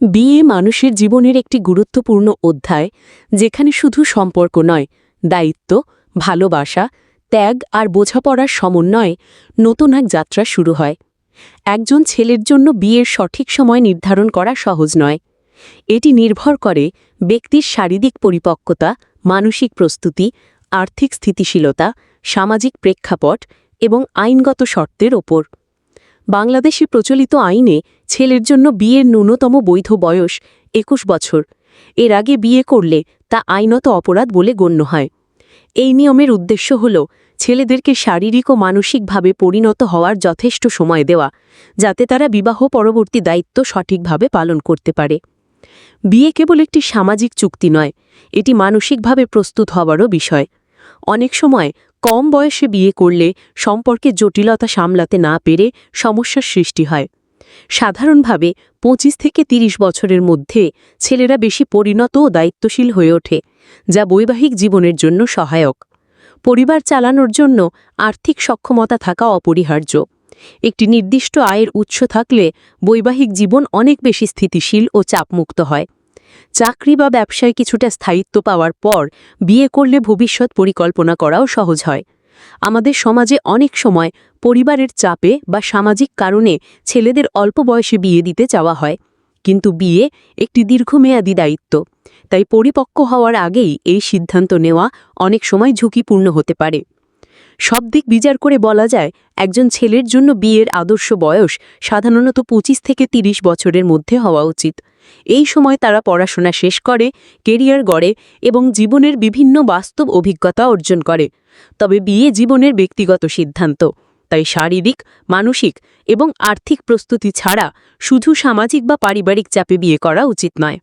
বিয়ে মানুষের জীবনের একটি গুরুত্বপূর্ণ অধ্যায়, যেখানে শুধু সম্পর্ক নয়, দায়িত্ব, ভালোবাসা, ত্যাগ আর বোঝাপড়ার সমন্বয়ে নতুন এক যাত্রা শুরু হয়। একজন ছেলের জন্য বিয়ের সঠিক সময় নির্ধারণ করা সহজ নয়। এটি নির্ভর করে ব্যক্তির শারীরিক পরিপক্কতা, মানসিক প্রস্তুতি, আর্থিক স্থিতিশীলতা, সামাজিক প্রেক্ষাপট এবং আইনগত শর্তের ওপর। বাংলাদেশে প্রচলিত আইনে ছেলের জন্য বিয়ের ন্যূনতম বৈধ বয়স একুশ বছর। এর আগে বিয়ে করলে তা আইনত অপরাধ বলে গণ্য হয়। এই নিয়মের উদ্দেশ্য হল ছেলেদেরকে শারীরিক ও মানসিকভাবে পরিণত হওয়ার যথেষ্ট সময় দেওয়া, যাতে তারা বিবাহ পরবর্তী দায়িত্ব সঠিকভাবে পালন করতে পারে। বিয়ে কেবল একটি সামাজিক চুক্তি নয়, এটি মানসিকভাবে প্রস্তুত হওয়ারও বিষয়। অনেক সময় কম বয়সে বিয়ে করলে সম্পর্কে জটিলতা সামলাতে না পেরে সমস্যার সৃষ্টি হয়। সাধারণভাবে ২৫ থেকে ৩০ বছরের মধ্যে ছেলেরা বেশি পরিণত ও দায়িত্বশীল হয়ে ওঠে, যা বৈবাহিক জীবনের জন্য সহায়ক। পরিবার চালানোর জন্য আর্থিক সক্ষমতা থাকা অপরিহার্য। একটি নির্দিষ্ট আয়ের উৎস থাকলে বৈবাহিক জীবন অনেক বেশি স্থিতিশীল ও চাপমুক্ত হয়। চাকরি বা ব্যবসায় কিছুটা স্থায়িত্ব পাওয়ার পর বিয়ে করলে ভবিষ্যৎ পরিকল্পনা করাও সহজ হয়। আমাদের সমাজে অনেক সময় পরিবারের চাপে বা সামাজিক কারণে ছেলেদের অল্প বয়সে বিয়ে দিতে চাওয়া হয়। কিন্তু বিয়ে একটি দীর্ঘমেয়াদী দায়িত্ব, তাই পরিপক্ক হওয়ার আগেই এই সিদ্ধান্ত নেওয়া অনেক সময় ঝুঁকিপূর্ণ হতে পারে। সব দিক বিচার করে বলা যায়, একজন ছেলের জন্য বিয়ের আদর্শ বয়স সাধারণত ২৫ থেকে ৩০ বছরের মধ্যে হওয়া উচিত। এই সময় তারা পড়াশোনা শেষ করে, কেরিয়ার গড়ে এবং জীবনের বিভিন্ন বাস্তব অভিজ্ঞতা অর্জন করে। তবে বিয়ে জীবনের ব্যক্তিগত সিদ্ধান্ত। তাই শারীরিক, মানসিক এবং আর্থিক প্রস্তুতি ছাড়া শুধু সামাজিক বা পারিবারিক চাপে বিয়ে করা উচিত নয়।